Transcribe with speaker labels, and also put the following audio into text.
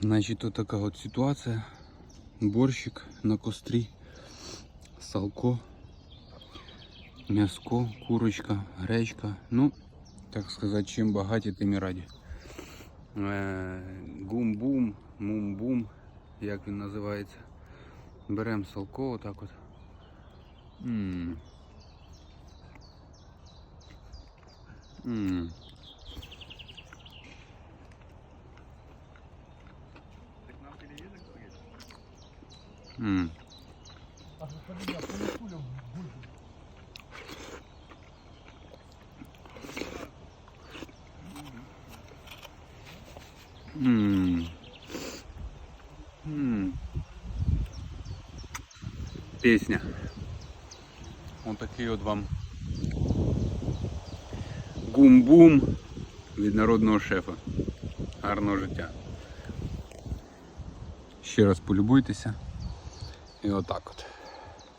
Speaker 1: Значить, тут така от ситуація. Борщик на кострі, салко, м'яско, курочка, гречка. Ну, так сказати, чим багаті, тим і раді. Е, Гум-бум, мум-бум, як він називається. Беремо салко отак от. М. М. М. М. М. Пісня. Отакий от вам гум-бум від народного шефа. Гарного життя. Ще раз полюбуйтеся. І отак от.